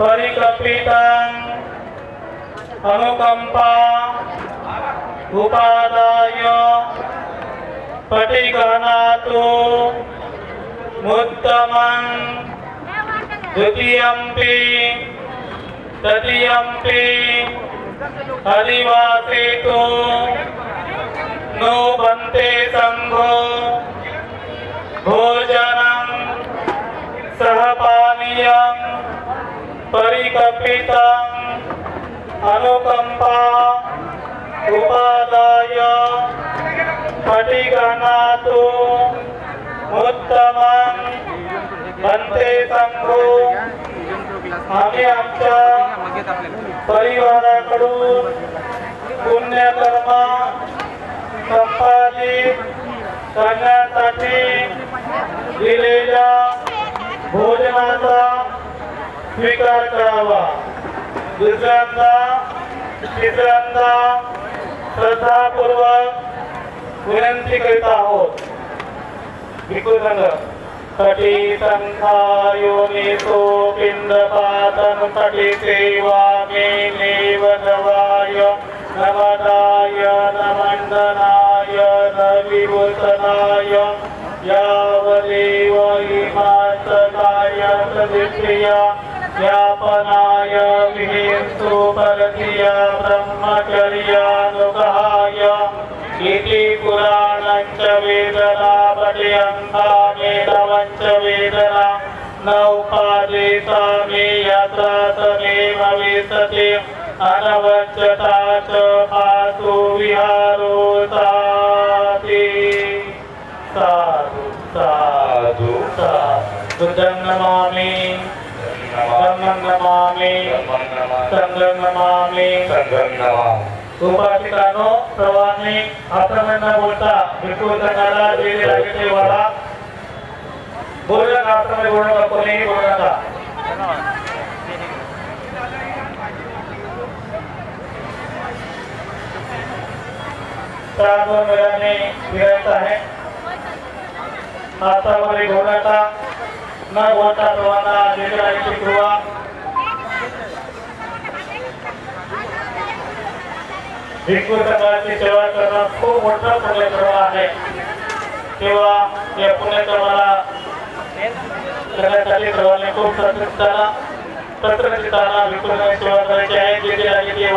परिकल्पितं अनुकम्पा उपादाय पटिगणातु मुत्तमं द्वितीयम्पि तृतीयम्पि हरिवासेतु नो बन्ते सङ्घो भोजनं अनुकंपा अनुकम्पा उपादाय पटिगणातु उत्तमं बन्ते संघो आम्ही आमच्या परिवाराकडून पुण्यकर्म संपादित करण्यासाठी दिलेल्या भोजनाचा स्वीकार करावा. दुसऱ्यांदा तिसऱ्यांदा श्रद्धापूर्वक विनंती करीत आहोत. भिकू संघसाठी संघायोनितो पिंडपातनसाठी सेवा मे नेवदवाय नमदाय नमंडनाय नविभूषणाय यावदेव इमासकाय प्रतिक्रिया। व्यापनाय विहेन्तु परधिया ब्रह्मचर्यानुगाय इति पुराणञ्च वेदना पठयन्ता वेदना न उपादेता मे यथा तमेव वेतते अनवच्यता च पातु विहा नमामि। उपासिकानो सर्वांनी बोलता जे लागते वाला बोलू नका आक्रमण बोलू नका कोणीही बोलू नका. चार दोन वेळाने फिरायचं आहे. हातामध्ये घेऊ नका. न बोलता सर्वांना जे भिक्खू संघाची सेवा करणं खूप मोठं पुण्यकर्म आहे. तेव्हा या पुण्यकर्माला करण्यासाठी सर्वांनी खूप तंत्रज्ञाना तंत्रज्ञाना भिक्खू सेवा करायची आहे. जे जे लागेल ते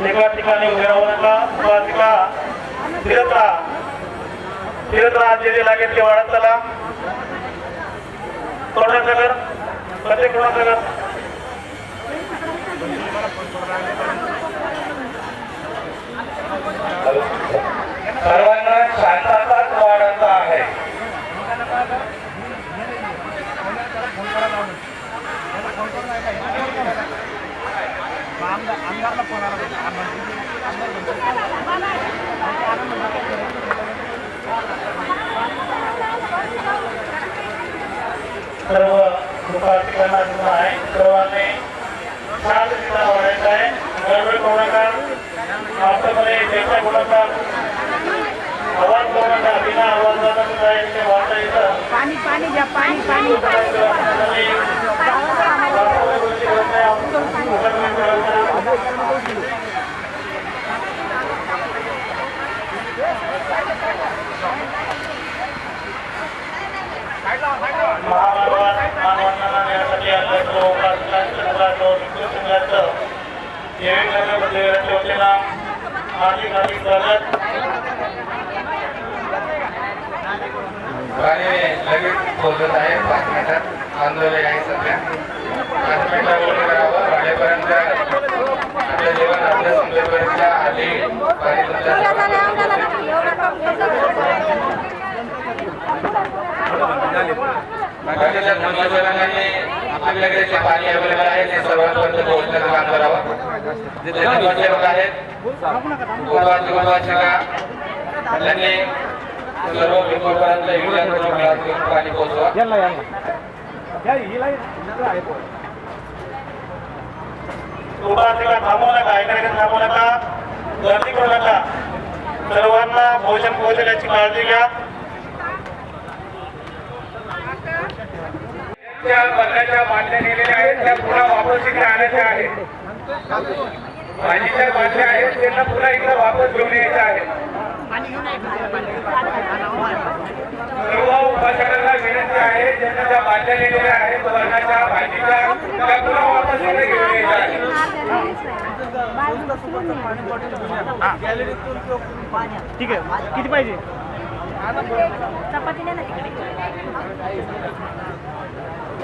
एका ठिकाणी उभे राहू नका उपासिका फिरत राहा फिरत राहा जे जे लागेल ते वाढत चला. कोणाचं घर? प्रत्येक कोणाचं घर सर्वांना शांतताच वाढत आहे सर्व दिलं आहे. सर्वांनी छान दिसला वाढायचा आहे. गडबड करू नका. आपल्याकडे चर्चा करू नका. आवाज करू नका. बिना आवाजाला सुद्धा येतं पाणी पाणी घ्या पाणी पाणी. मंदिराच्या वतीनं हार्दिक हार्दिक स्वागत. आणि लगेच पोहोचत आहे पाच मिनिटात आंदोलन आहे सध्या. पाच मिनिटात बोलून करावं वाडेपर्यंत आपलं जेवण आपल्या संपेपर्यंत पाणी तुमच्या आपल्याकडे जे पाणी अवेलेबल आहे ते सर्वांपर्यंत पोहोचण्याचं काम करावं. आहेत त्यांनी सर्व पाणी पोहोचवा. उभा थांबू नका ऐकायला थांबू नका. गर्दी करू नका. सर्वांना भोजन पोहोचण्याची काळजी घ्या. त्या बदल्याच्या बाटल्या नेलेल्या आहेत त्या पुन्हा वापस इकडे आणायच्या आहेत. पाणीच्या बाटल्या आहेत त्यांना पुन्हा इकडे वापस घेऊन यायच्या आहेत. सर्व उपासकांना विनंती आहे ज्यांना त्या आहेत वर्णाच्या भाजीच्या त्या पुन्हा वापस इकडे घेऊन यायच्या आहेत. ठीक आहे. किती पाहिजे? चपाती नाही ना तिकडे.